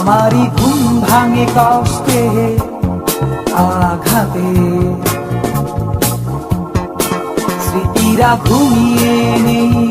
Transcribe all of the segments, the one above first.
আমারই ঘুম ভাঙে কষ্টে আঘাতে। স্মৃতিরা ঘুমিয়ে নেই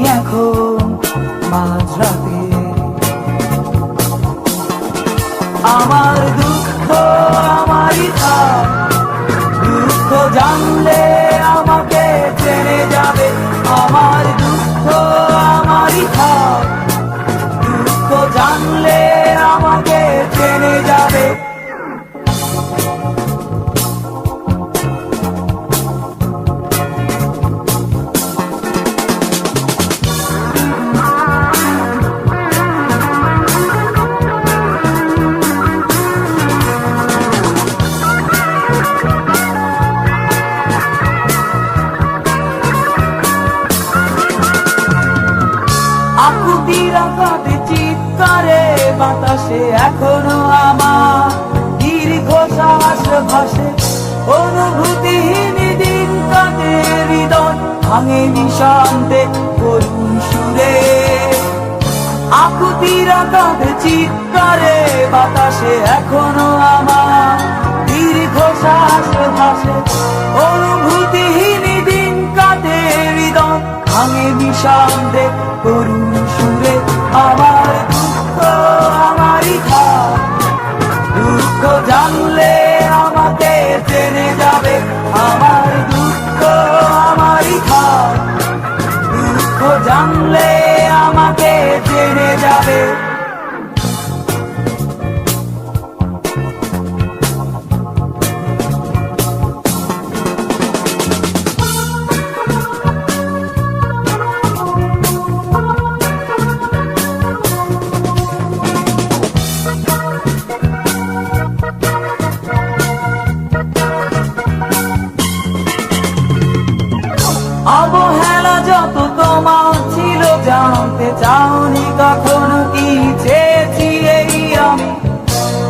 বাতাসে এখনও আমার দীর্ঘ শ্বাস ভাসে। অনুভূতিহীন দিন কাঁদে হৃদয়, ভাঙে নিশান্তে সুরে। আকুতিরা কাঁদে চিৎকারে বাতাসে এখনও আমার দীর্ঘ শ্বাস ভাসে। অনুভূতিহীন দিন কাঁদে হৃদয়, ভাঙে নিশান্তে করুণ সুরে। আমার অবহেলা যত তোমার ছিল, জানতে চাওনি কখনো কি চেয়েছি এই আমি।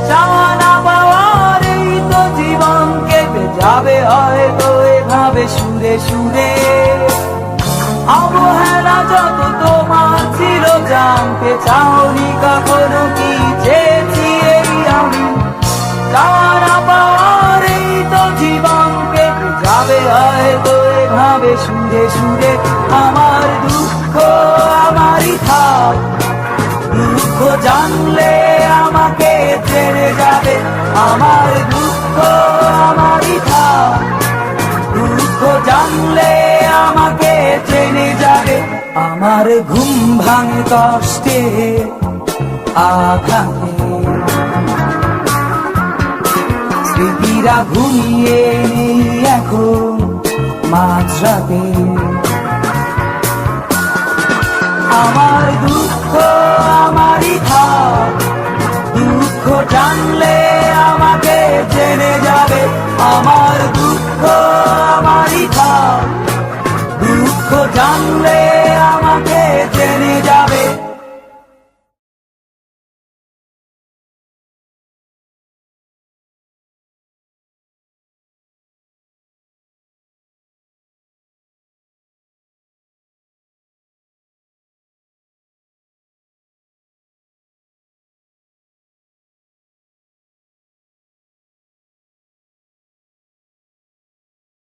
চাওয়া না পাওয়ার এই তো জীবন কেটে যাবে হয়তো এভাবে সুরে সুরে। অবহেলা যত তোমার ছিল, জানতে চাওনি কখনো কি চেয়েছি এই আমি। সুরে আমার দুঃখ আমারই থাক। দুঃখ জানলে আমাকে ছেড়ে যাবে। আমার দুঃখ আমারই থাক। দুঃখ জানলে আমাকে চেনে যাবে। আমার ঘুম ভাঙ কষ্টে, আঘাতে। স্মৃতিরা ঘুমিয়ে নেই এখন। মাঝরাতে আমার দুঃখ আমারই থাক। দুঃখ জানলে আমাকে জেনে যাবে। আমার দুঃখ আমারই থাক। দুঃখ জানলে